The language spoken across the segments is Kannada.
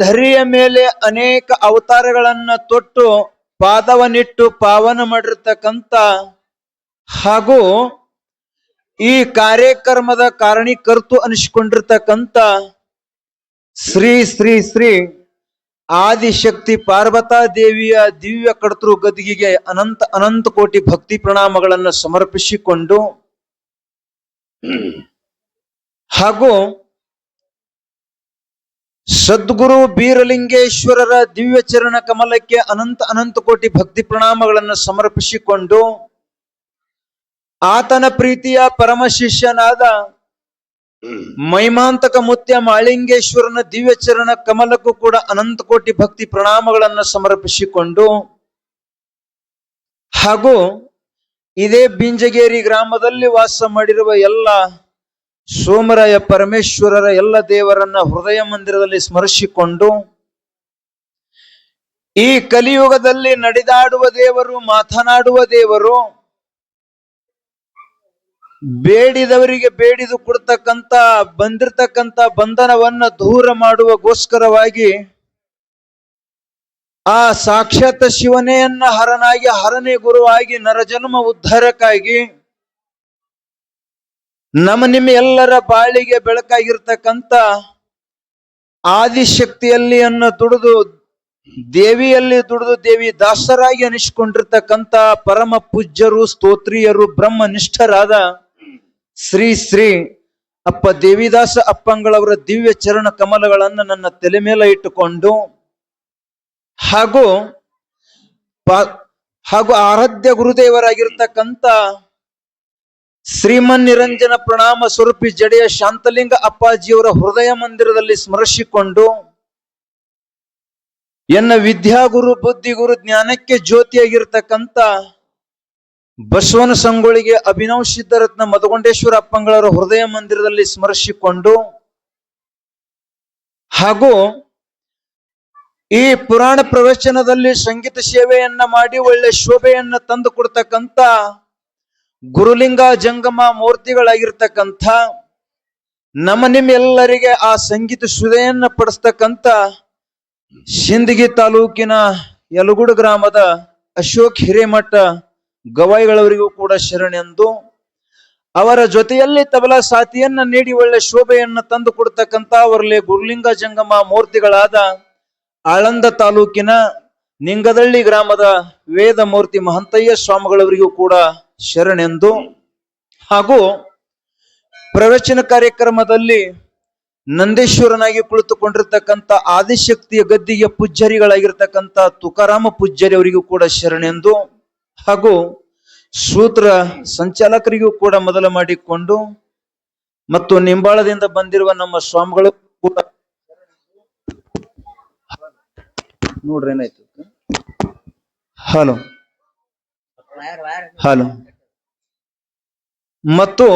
ಧರಿಯ ಮೇಲೆ ಅನೇಕ ಅವತಾರಗಳನ್ನ ತೊಟ್ಟು ಪಾದವನಿಟ್ಟು ಪಾವನ ಮಾಡಿರ್ತಕ್ಕಂಥ ಹಾಗೂ ಈ ಕಾರ್ಯಕ್ರಮದ ಕಾರಣೀಕರ್ತು ಅನಿಸಿಕೊಂಡಿರ್ತಕ್ಕಂಥ ಶ್ರೀ ಶ್ರೀ ಶ್ರೀ ಆದಿಶಕ್ತಿ ಪಾರ್ವತಾ ದೇವಿಯ ದಿವ್ಯ ಕರ್ತೃ ಗದಿಗೆಗೆ ಅನಂತ ಅನಂತ ಕೋಟಿ ಭಕ್ತಿ ಪ್ರಣಾಮಗಳನ್ನು ಸಮರ್ಪಿಸಿಕೊಂಡು ಹಾಗೂ ಸದ್ಗುರು ಬೀರಲಿಂಗೇಶ್ವರರ ದಿವ್ಯ ಚರಣ ಕಮಲಕ್ಕೆ ಅನಂತ ಅನಂತ ಕೋಟಿ ಭಕ್ತಿ ಪ್ರಣಾಮಗಳನ್ನು ಸಮರ್ಪಿಸಿಕೊಂಡು ಆತನ ಪ್ರೀತಿಯ ಪರಮ ಶಿಷ್ಯನಾದ ಮೈಮಾಂತಕ ಮುತ್ಯ ಮಾಳಿಂಗೇಶ್ವರನ ದಿವ್ಯ ಚರಣ ಕಮಲಕ್ಕೂ ಕೂಡ ಅನಂತ ಕೋಟಿ ಭಕ್ತಿ ಪ್ರಣಾಮಗಳನ್ನು ಸಮರ್ಪಿಸಿಕೊಂಡು ಹಾಗೂ ಇದೇ ಬಿಂಜಗೇರಿ ಗ್ರಾಮದಲ್ಲಿ ವಾಸ ಮಾಡಿರುವ ಎಲ್ಲ ಸೋಮರಾಯ ಪರಮೇಶ್ವರರ ಎಲ್ಲ ದೇವರನ್ನ ಹೃದಯ ಮಂದಿರದಲ್ಲಿ ಸ್ಮರಿಸಿಕೊಂಡು, ಈ ಕಲಿಯುಗದಲ್ಲಿ ನಡೆದಾಡುವ ದೇವರು, ಮಾತನಾಡುವ ದೇವರು, ಬೇಡಿದವರಿಗೆ ಬೇಡಿದು ಕೊಡ್ತಕ್ಕಂಥ ಬಂದಿರತಕ್ಕಂತ ಬಂಧನವನ್ನ ದೂರ ಮಾಡುವಗೋಸ್ಕರವಾಗಿ ಆ ಸಾಕ್ಷಾತ್ ಶಿವನೆಯನ್ನ ಹರನಾಗಿ, ಹರನೇ ಗುರುವಾಗಿ, ನರಜನ್ಮ ಉದ್ಧಾರಕ್ಕಾಗಿ ನಮ್ಮ ನಿಮ್ಮ ಎಲ್ಲರ ಬಾಳಿಗೆ ಬೆಳಕಾಗಿರ್ತಕ್ಕಂಥ ಆದಿಶಕ್ತಿಯಲ್ಲಿ ಅನ್ನ ದುಡಿದು ದೇವಿಯಲ್ಲಿ ದುಡಿದು ದೇವಿ ದಾಸರಾಗಿ ಅನಿಸಿಕೊಂಡಿರ್ತಕ್ಕಂಥ ಪರಮ ಪೂಜ್ಯರು, ಸ್ತೋತ್ರಿಯರು, ಬ್ರಹ್ಮನಿಷ್ಠರಾದ ಶ್ರೀ ಶ್ರೀ ಅಪ್ಪ ದೇವಿದಾಸ ಅಪ್ಪಂಗಳವರ ದಿವ್ಯ ಚರಣ ಕಮಲಗಳನ್ನು ನನ್ನ ತಲೆ ಮೇಲೆ ಇಟ್ಟುಕೊಂಡು ಹಾಗೂ ಹಾಗೂ ಆರಾಧ್ಯ ಗುರುದೇವರಾಗಿರ್ತಕ್ಕಂಥ ಶ್ರೀಮನ್ ನಿರಂಜನ ಪ್ರಣಾಮ ಸ್ವರೂಪಿ ಜಡೆಯ ಶಾಂತಲಿಂಗ ಅಪ್ಪಾಜಿಯವರ ಹೃದಯ ಮಂದಿರದಲ್ಲಿ ಸ್ಮರಿಸಿಕೊಂಡು, ಎನ್ನ ವಿದ್ಯಾಗುರು ಬುದ್ಧಿಗುರು ಜ್ಞಾನಕ್ಕೆ ಜ್ಯೋತಿಯಾಗಿರ್ತಕ್ಕಂಥ ಬಸವನ ಸಂಗೊಳಿಗೆ ಅಭಿನವ್ ಸಿದ್ಧರತ್ನ ಮದಗೊಂಡೇಶ್ವರ ಅಪ್ಪಂಗಳವರ ಹೃದಯ ಮಂದಿರದಲ್ಲಿ ಸ್ಮರಿಸಿಕೊಂಡು, ಹಾಗೂ ಈ ಪುರಾಣ ಪ್ರವಚನದಲ್ಲಿ ಸಂಗೀತ ಸೇವೆಯನ್ನ ಮಾಡಿ ಒಳ್ಳೆ ಶೋಭೆಯನ್ನ ತಂದು ಕೊಡ್ತಕ್ಕಂಥ ಗುರುಲಿಂಗ ಜಂಗಮ ಮೂರ್ತಿಗಳಾಗಿರ್ತಕ್ಕಂಥ ನಮ್ಮ ನಿಮ್ಮೆಲ್ಲರಿಗೆ ಆ ಸಂಗೀತ ಸುದೆಯನ್ನ ಪಡಿಸ್ತಕ್ಕಂಥ ಸಿಂದಗಿ ತಾಲೂಕಿನ ಯಲಗುಡು ಗ್ರಾಮದ ಅಶೋಕ್ ಹಿರೇಮಠ ಗವಾಯಿಗಳವರಿಗೂ ಕೂಡ ಶರಣೆಂದು ಅವರ ಜೊತೆಯಲ್ಲಿ ತಬಲಾ ಸಾತಿಯನ್ನ ನೀಡಿ ಒಳ್ಳೆ ಶೋಭೆಯನ್ನ ತಂದು ಕೊಡ್ತಕ್ಕಂಥ ಅವರಲ್ಲಿ ಗುರುಲಿಂಗ ಜಂಗಮ ಮೂರ್ತಿಗಳಾದ ಆಳಂದ ತಾಲೂಕಿನ ನಿಂಗದಳ್ಳಿ ಗ್ರಾಮದ ವೇದ ಮೂರ್ತಿ ಮಹಂತಯ್ಯ ಸ್ವಾಮಿಗಳವರಿಗೂ ಕೂಡ ಶರಣೆಂದು ಹಾಗೂ ಪ್ರವಚನ ಕಾರ್ಯಕ್ರಮದಲ್ಲಿ ನಂದೇಶ್ವರನಾಗಿ ಕುಳಿತುಕೊಂಡಿರ್ತಕ್ಕಂಥ ಆದಿಶಕ್ತಿಯ ಗದ್ದಿಗೆ ಪೂಜ್ಯರಿಗಳಾಗಿರ್ತಕ್ಕಂಥ ತುಕಾರಾಮ ಪೂಜ್ಯರಿ ಅವರಿಗೂ ಕೂಡ ಶರಣೆಂದು ಹಾಗೂ ಸೂತ್ರ ಸಂಚಾಲಕರಿಗೂ ಕೂಡ ಮೊದಲು ಮಾಡಿಕೊಂಡು ಮತ್ತು ನಿಂಬಾಳದಿಂದ ಬಂದಿರುವ ನಮ್ಮ ಸ್ವಾಮಿಗಳು ಕೂಡ ನೋಡ್ರಿ ಏನಾಯ್ತು? ಹಲೋ. ಹಲೋ. ಮತ್ತು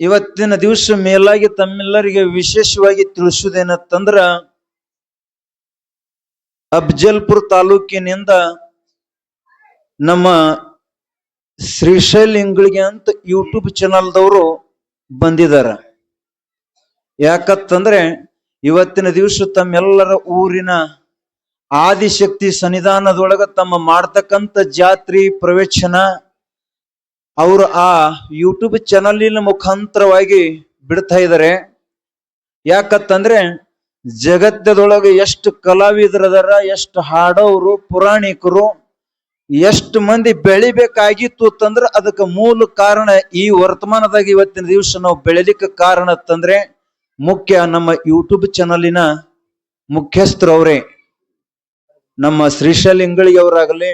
ಇವತ್ತಿನ ದಿವಸ ಮೇಲಾಗಿ ತಮ್ಮೆಲ್ಲರಿಗೆ ವಿಶೇಷವಾಗಿ ತಿಳಿಸುವುದೇನತ್ತಂದ್ರ ಅಫ್ಜಲ್ಪುರ್ ತಾಲೂಕಿನಿಂದ ನಮ್ಮ ಶ್ರೀಶೈಲ್ ಇಂಗಳಿಗೆ ಅಂತ ಯೂಟ್ಯೂಬ್ ಚಾನಲ್ದವರು ಬಂದಿದ್ದಾರೆ ಯಾಕತ್ತಂದ್ರೆ ಇವತ್ತಿನ ದಿವಸ ತಮ್ಮೆಲ್ಲರ ಊರಿನ ಆದಿಶಕ್ತಿ ಸನ್ನಿಧಾನದೊಳಗ ತಮ್ಮ ಮಾಡ್ತಕ್ಕಂಥ ಜಾತ್ರಿ ಪ್ರವೇಶನ ಅವರು ಆ ಯೂಟ್ಯೂಬ್ ಚಾನಲಿನ ಮುಖಾಂತರವಾಗಿ ಬಿಡ್ತಾ ಇದ್ದಾರೆ ಯಾಕತ್ತಂದ್ರೆ ಜಗತ್ತದೊಳಗೆ ಎಷ್ಟು ಕಲಾವಿದರದಾರ, ಎಷ್ಟು ಹಾಡೋರು, ಪುರಾಣಿಕರು, ಎಷ್ಟು ಮಂದಿ ಬೆಳಿಬೇಕಾಗಿತ್ತು ಅಂತಂದ್ರೆ ಅದಕ್ಕೆ ಮೂಲ ಕಾರಣ ಈ ವರ್ತಮಾನದಾಗ ಇವತ್ತಿನ ದಿವಸ ನಾವು ಬೆಳಿಲಿಕ್ಕೆ ಕಾರಣ ಅಂತಂದ್ರೆ ಮುಖ್ಯ ನಮ್ಮ ಯೂಟ್ಯೂಬ್ ಚಾನಲಿನ ಮುಖ್ಯಸ್ಥರು ನಮ್ಮ ಶ್ರೀಶೈಲ ಇಂಗಳಿಗೆ ಅವರಾಗಲಿ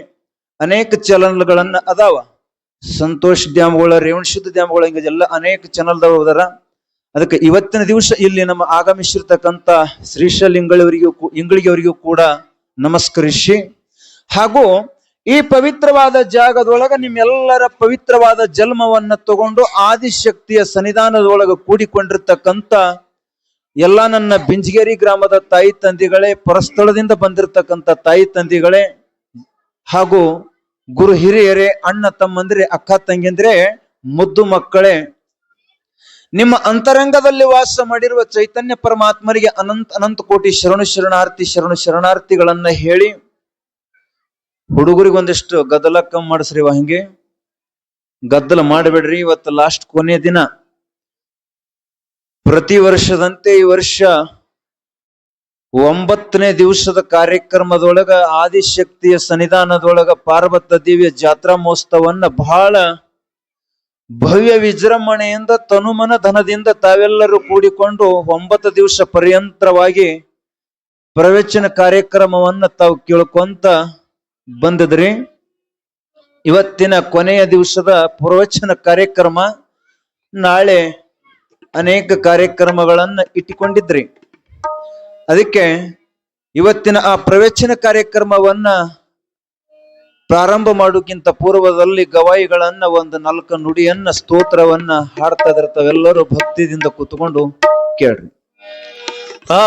ಅನೇಕ ಚಾನಲ್ಗಳನ್ನ ಅದಾವ. ಸಂತೋಷ್ ದ್ಯಾಮಗಳ ಶುದ್ಧ ಡ್ಯಾಮ್ಗಳ ಹಿಂಗೆಲ್ಲ ಅನೇಕ ಚಾನಲ್ದವ್ರು ಅದಾರ. ಅದಕ್ಕೆ ಇವತ್ತಿನ ದಿವಸ ಇಲ್ಲಿ ನಮ್ಮ ಆಗಮಿಸಿರ್ತಕ್ಕಂಥ ಶ್ರೀಶೈಲ ಇಂಗಳಿವರಿಗೂ ಕೂಡ ನಮಸ್ಕರಿಸಿ. ಹಾಗೂ ಈ ಪವಿತ್ರವಾದ ಜಾಗದೊಳಗ ನಿಮ್ಮೆಲ್ಲರ ಪವಿತ್ರವಾದ ಜನ್ಮವನ್ನ ತಗೊಂಡು ಆದಿಶಕ್ತಿಯ ಸನ್ನಿಧಾನದೊಳಗ ಕೂಡಿಕೊಂಡಿರ್ತಕ್ಕಂಥ ಎಲ್ಲ ನನ್ನ ಬಿಂಜಗೇರಿ ಗ್ರಾಮದ ತಾಯಿ ತಂದೆಗಳೇ, ಪರಸ್ಥಳದಿಂದ ಬಂದಿರತಕ್ಕಂಥ ತಾಯಿ ತಂದೆಗಳೇ, ಹಾಗೂ ಗುರು ಹಿರಿಯರೇ, ಅಣ್ಣ ತಮ್ಮಂದ್ರೆ, ಅಕ್ಕ ತಂಗಿಂದ್ರೆ, ಮುದ್ದು ಮಕ್ಕಳೇ, ನಿಮ್ಮ ಅಂತರಂಗದಲ್ಲಿ ವಾಸ ಮಾಡಿರುವ ಚೈತನ್ಯ ಪರಮಾತ್ಮರಿಗೆ ಅನಂತ ಅನಂತ ಕೋಟಿ ಶರಣು ಶರಣಾರ್ಥಿ, ಶರಣು ಶರಣಾರ್ಥಿಗಳನ್ನ ಹೇಳಿ ಹುಡುಗರಿಗೊಂದಿಷ್ಟು ಗದ್ದಲ ಕಮ್ಮಿ ಮಾಡಿಸ್ರಿ ಹಂಗೆ. ಗದ್ದಲ ಮಾಡಬೇಡ್ರಿ, ಇವತ್ತು ಲಾಸ್ಟ್ ಕೊನೆ ದಿನ. ಪ್ರತಿ ವರ್ಷದಂತೆ ಈ ವರ್ಷ ಒಂಬತ್ತನೇ ದಿವಸದ ಕಾರ್ಯಕ್ರಮದೊಳಗ ಆದಿಶಕ್ತಿಯ ಸನ್ನಿಧಾನದೊಳಗ ಪಾರ್ವತ ದಿವ್ಯ ಜಾತ್ರಾ ಮಹೋತ್ಸವನ್ನ ಬಹಳ ಭವ್ಯ ವಿಜೃಂಭಣೆಯಿಂದ, ತನುಮನ ಧನದಿಂದ ತಾವೆಲ್ಲರೂ ಕೂಡಿಕೊಂಡು ಒಂಬತ್ತು ದಿವಸ ಪರ್ಯಂತರವಾಗಿ ಪ್ರವಚನ ಕಾರ್ಯಕ್ರಮವನ್ನ ತಾವು ಕೇಳ್ಕೊಂತ ಬಂದದ್ರಿ. ಇವತ್ತಿನ ಕೊನೆಯ ದಿವಸದ ಪ್ರವಚನ ಕಾರ್ಯಕ್ರಮ ನಾಳೆ ಅನೇಕ ಕಾರ್ಯಕ್ರಮಗಳನ್ನ ಇಟ್ಟುಕೊಂಡಿದ್ರಿ ಅದಕ್ಕೆ ಇವತ್ತಿನ ಆ ಪ್ರವಚನ ಕಾರ್ಯಕ್ರಮವನ್ನ ಪ್ರಾರಂಭ ಮಾಡೋಕ್ಕಿಂತ ಪೂರ್ವದಲ್ಲಿ ಗವಾಯಿಗಳನ್ನ ಒಂದು ನಾಲ್ಕು ನುಡಿಯನ್ನ ಸ್ತೋತ್ರವನ್ನ ಹಾಡ್ತಾ ಇದ್ರೆ ಭಕ್ತಿದಿಂದ ಕೂತ್ಕೊಂಡು ಕೇಳ್ರಿ ಆ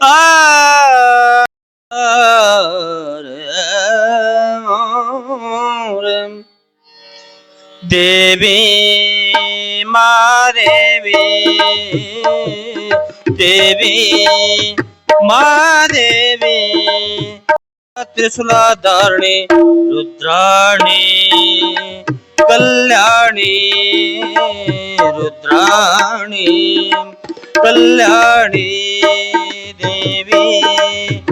ಆ દેવી મારેવી દેવી મારેવી ત્રિશુલાધારણી રુદ્રાણી કલ્યાણી રુદ્રાણી કલ્યાણી દેવી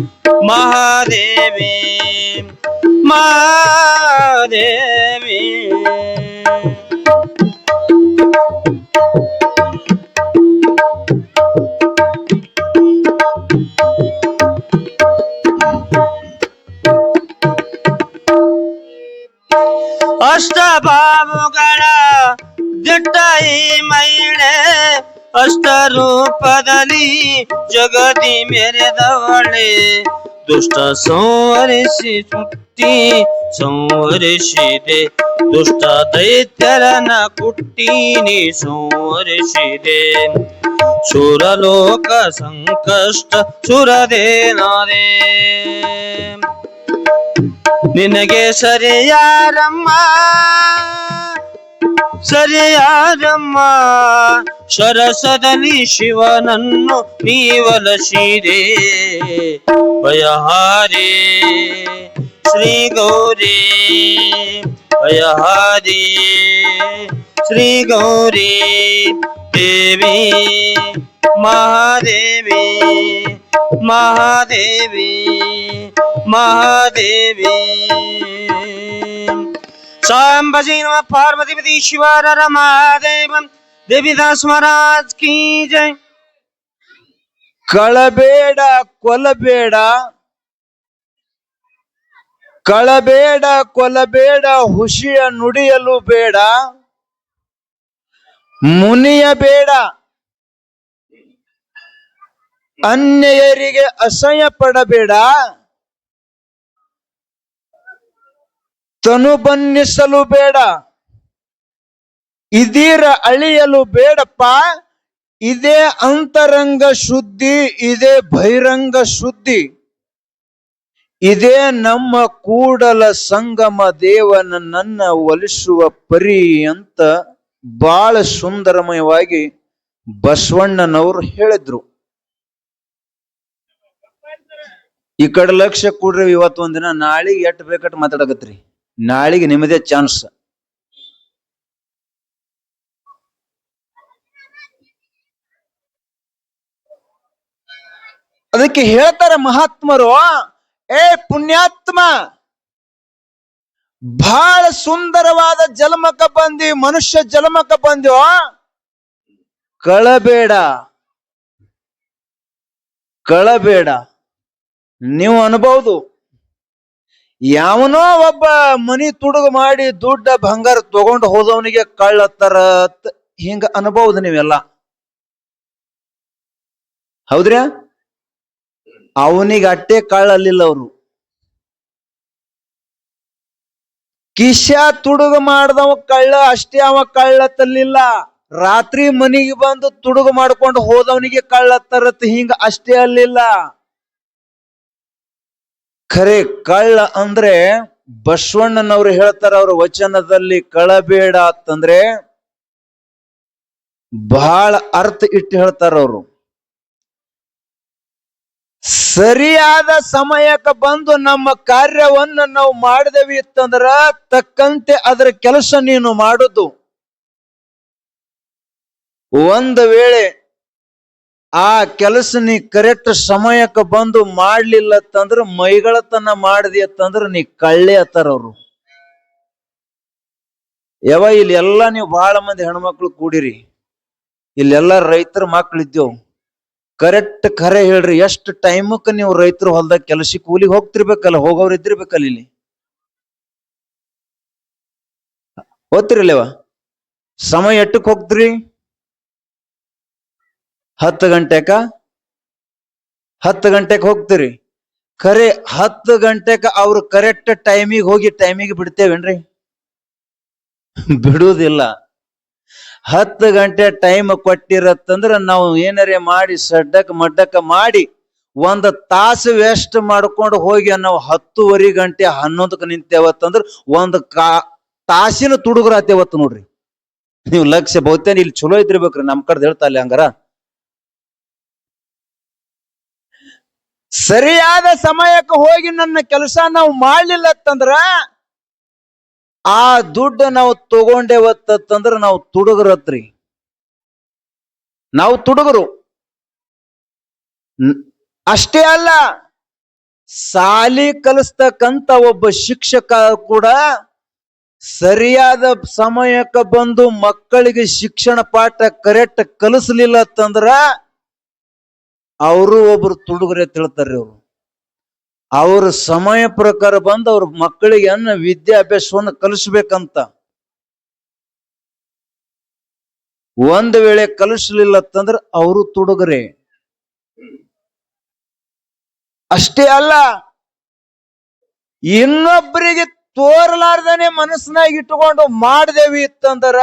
મહાદેવી મહાદેવી ಮಹಾದೇವಿ ಅಷ್ಟಭಾವುಗಳ ದಿಟ್ಟ ಈ ಮಹಿಳೆ ಅಷ್ಟ ರೂಪದಲ್ಲಿ ಜಗತಿ ಮೆರೆದವಳೆ ದುಷ್ಟ ಸಂವರಿಸಿ ಸುಟ್ಟಿ ಸಂವರಿಸಿದೆ ದುಷ್ಟ ದೈತ್ಯರನ ಕುಟ್ಟಿನಿ ಸಂವರಿಸಿದೆ ಸುರಲೋಕ ಸಂಕಷ್ಟ ಸುರದೇನಾದೆ ನಿನಗೆ ಸರಿಯಾರಮ್ಮ ಸರಿಯಾರಮ್ಮ. ಸರಸದಲ್ಲಿ ಶಿವನನ್ನು ನೀವಲಸಿದೆ ಭಯಹಾರಿ ಶ್ರೀ ಗೌರಿ ಭಯಹಾರಿ ಶ್ರೀ ಗೌರಿ ದೇವಿ, ಮಹಾದೇವಿ ಮಹಾದೇವಿ. ಮಹಾದೇವಿ. ಸಾಂಬಜಿ ನಮ ಪಾರ್ವತಿಪತಿ ಶಿವರ ಮಹಾದೇವ ದೇವಿದಾಸ್ ಮಹಾರಾಜ್ ಕೀ ಜಯ ಕಳಬೇಡ, ಕೊಲಬೇಡ. ಕಳಬೇಡ, ಕೊಲಬೇಡ, ಹುಷಿಯ ನುಡಿಯಲು ಬೇಡ. ಮುನಿಯ ಬೇಡ. ಅನ್ಯಯರಿಗೆ ಅಸಹ್ಯ ಪಡಬೇಡ. ತನು ಬನ್ನಿಸಲು ಬೇಡ. ಇದೀರ ಅಳಿಯಲು ಬೇಡಪ್ಪ. ಇದೇ ಅಂತರಂಗ ಶುದ್ಧಿ, ಇದೇ ಬಹಿರಂಗ ಶುದ್ಧಿ. ಇದೇ ನಮ್ಮ ಕೂಡಲ ಸಂಗಮ ದೇವನ ನನ್ನ ಒಲಿಸುವ ಪರಿ ಅಂತ ಬಹಳ ಸುಂದರಮಯವಾಗಿ ಬಸವಣ್ಣನವರು ಹೇಳಿದ್ರು. ಈ ಕಡೆ ಲಕ್ಷ್ಯ ಕೊಡ್ರಿ ಇವತ್ತೊಂದಿನ, ನಾಳಿಗೆ ಎಟ್ ಬೇಕಟ್ ಮಾತಾಡಕತ್ರಿ? ನಾಳಿಗೆ ನಿಮ್ಮದೇ ಚಾನ್ಸ್ ಅದಕ್ಕೆ ಹೇಳ್ತಾರೆ ಮಹಾತ್ಮರು, ಏ ಪುಣ್ಯಾತ್ಮ ಬಹಳ ಸುಂದರವಾದ ಜಲಮಕ ಬಂದಿ, ಮನುಷ್ಯ ಜಲಮಕ ಬಂದು ಕಳಬೇಡ ಕಳಬೇಡ, ನೀವು ಅನ್ಬಹುದು ಯಾವನೋ ಒಬ್ಬ ಮನಿ ತುಡುಗು ಮಾಡಿ ದುಡ್ಡ ಬಂಗಾರ ತಗೊಂಡು ಹೋದವನಿಗೆ ಕಳ್ಳತ್ತರ ಹಿಂಗ ಅನ್ಬಹುದು ನೀವೆಲ್ಲ. ಹೌದ್ರಿ ಅವನಿಗೆ ಅಟ್ಟೆ ಕಳ್ಳಲಿಲ್ಲ ಅವರು. ಕಿಶ ತುಡುಗು ಮಾಡ್ದವ ಕಳ್ಳ, ಅಷ್ಟೇ ಅವ ಕಳ್ಳತ್ತಲ್ಲಿಲ್ಲ ರಾತ್ರಿ ಮನಿಗೆ ಬಂದು ತುಡುಗು ಮಾಡ್ಕೊಂಡು ಹೋದವನಿಗೆ ಕಳ್ಳತ್ತರತ್ ಹಿಂಗ ಅಷ್ಟೇ ಅಲ್ಲಿಲ್ಲ. ಖರೆ ಕಳ್ಳ ಅಂದ್ರೆ ಬಸವಣ್ಣನವ್ರು ಹೇಳ್ತಾರ ಅವ್ರ ವಚನದಲ್ಲಿ ಕಳಬೇಡ ಅಂತಂದ್ರೆ ಬಹಳ ಅರ್ಥ ಇಟ್ಟು ಹೇಳ್ತಾರ ಅವರು. ಸರಿಯಾದ ಸಮಯಕ್ಕೆ ಬಂದು ನಮ್ಮ ಕಾರ್ಯವನ್ನ ನಾವು ಮಾಡಿದೆವಿ ಇತ್ತಂದ್ರ ತಕ್ಕಂತೆ ಅದರ ಕೆಲಸ ನೀನು ಮಾಡುದು. ಒಂದು ವೇಳೆ ಆ ಕೆಲಸ ನೀ ಕರೆಕ್ಟ್ ಸಮಯಕ್ಕೆ ಬಂದು ಮಾಡ್ಲಿಲ್ಲ ಮೈಗಳ ಮೈಗಳತನ ಮಾಡಿದಿ ಅಂತಂದ್ರ ನೀ ಕಳ್ಳೆ ಅತ್ತಾರ ಅವ್ರು. ಯಾವ ಇಲ್ಲಿ ಎಲ್ಲ ನೀವು ಬಹಳ ಮಂದಿ ಹೆಣ್ಮಕ್ಳು ಕೂಡಿರಿ. ಇಲ್ಲೆಲ್ಲ ರೈತರ ಮಕ್ಳು ಕರೆಕ್ಟ್ ಖರೆ ಹೇಳ್ರಿ, ಎಷ್ಟು ಟೈಮಕ್ಕೆ ನೀವು ರೈತರು ಹೊಲ್ದಾಗ ಕೆಲಸ ಕೂಲಿಗೆ ಹೋಗ್ತಿರ್ಬೇಕಲ್ಲ ಹೋಗೋರು ಇದ್ದಿರ್ಬೇಕಲ್ಲ ಇಲ್ಲಿ. ಓದ್ತಿರಲ್ಲವ ಸಮಯ ಎಟ್ಟಕ್ ಹೋಗ್ತೀರಿ ಹತ್ತು ಗಂಟೆಕ? ಹತ್ತು ಗಂಟೆಗೆ ಹೋಗ್ತೀರಿ. ಖರೆ ಹತ್ತು ಗಂಟೆಕ ಅವ್ರು ಕರೆಕ್ಟ್ ಟೈಮಿಗೆ ಹೋಗಿ ಟೈಮಿಗೆ ಬಿಡ್ತೇವೇನ್ರಿ? ಬಿಡುವುದಿಲ್ಲ ಹತ್ತು ಗಂಟೆ ಟೈಮ್ ಕೊಟ್ಟಿರತ್ತಂದ್ರೆ ನಾವು ಏನಾರೇ ಮಾಡಿ ಸಡ್ಡಕ್ ಮಡ್ಡಕ ಮಾಡಿ ಒಂದ್ ತಾಸು ವೇಸ್ಟ್ ಮಾಡ್ಕೊಂಡು ಹೋಗಿ ನಾವು ಹತ್ತುವರೆ ಗಂಟೆ ಹನ್ನೊಂದಕ್ಕೆ ನಿಂತೇವತ್ತಂದ್ರ ಒಂದು ಕಾ ತಾಸಿನ ತುಡುಗರಾತೇವತ್ತು ನೋಡ್ರಿ. ನೀವು ಲಕ್ಷ್ಯ ಬಹುತೇನ ಇಲ್ಲಿ ಚಲೋ ಇದ್ದಿರ್ಬೇಕ್ರಿ, ನಮ್ ಕಡೆ ಹೇಳ್ತಾ ಅಲ್ಲಿ ಹಂಗಾರ. ಸರಿಯಾದ ಸಮಯಕ್ಕೆ ಹೋಗಿ ನನ್ನ ಕೆಲಸ ನಾವು ಮಾಡಲಿಲ್ಲ ಅಂತಂದ್ರ ಆ ದುಡ್ಡು ನಾವು ತಗೊಂಡೇವತ್ತಂದ್ರ ನಾವು ತುಡುಗರತ್ರಿ. ನಾವು ತುಡುಗರು. ಅಷ್ಟೇ ಅಲ್ಲ, ಸಾಲಿ ಕಲಿಸ್ತಕ್ಕಂತ ಒಬ್ಬ ಶಿಕ್ಷಕ ಕೂಡ ಸರಿಯಾದ ಸಮಯಕ್ಕೆ ಬಂದು ಮಕ್ಕಳಿಗೆ ಶಿಕ್ಷಣ ಪಾಠ ಕರೆಕ್ಟ್ ಕಲಿಸ್ಲಿಲ್ಲ ಅಂತಂದ್ರ ಅವರು ಒಬ್ರು ತುಡುಗರೆ ತಿಳ್ತಾರ್ರಿ ಅವರು. ಅವ್ರ ಸಮಯ ಪ್ರಕಾರ ಬಂದು ಅವ್ರ ಮಕ್ಕಳಿಗೆ ಅನ್ನ ವಿದ್ಯಾಭ್ಯಾಸವನ್ನು ಕಲಿಸ್ಬೇಕಂತ. ಒಂದ್ ವೇಳೆ ಕಲಿಸ್ಲಿಲ್ಲ ಅಂತಂದ್ರೆ ಅವರು ತುಡುಗರೆ. ಅಷ್ಟೇ ಅಲ್ಲ ಇನ್ನೊಬ್ಬರಿಗೆ ತೋರ್ಲಾರ್ದನೆ ಮನಸ್ಸಿನಾಗ ಇಟ್ಟುಕೊಂಡು ಮಾಡ್ದೇವಿ ಇತ್ತಂದ್ರ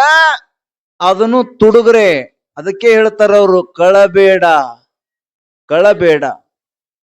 ಅದನ್ನು ತುಡುಗ್ರೆ. ಅದಕ್ಕೆ ಹೇಳ್ತಾರ ಅವರು, ಕಳಬೇಡ. ಕಳಬೇಡ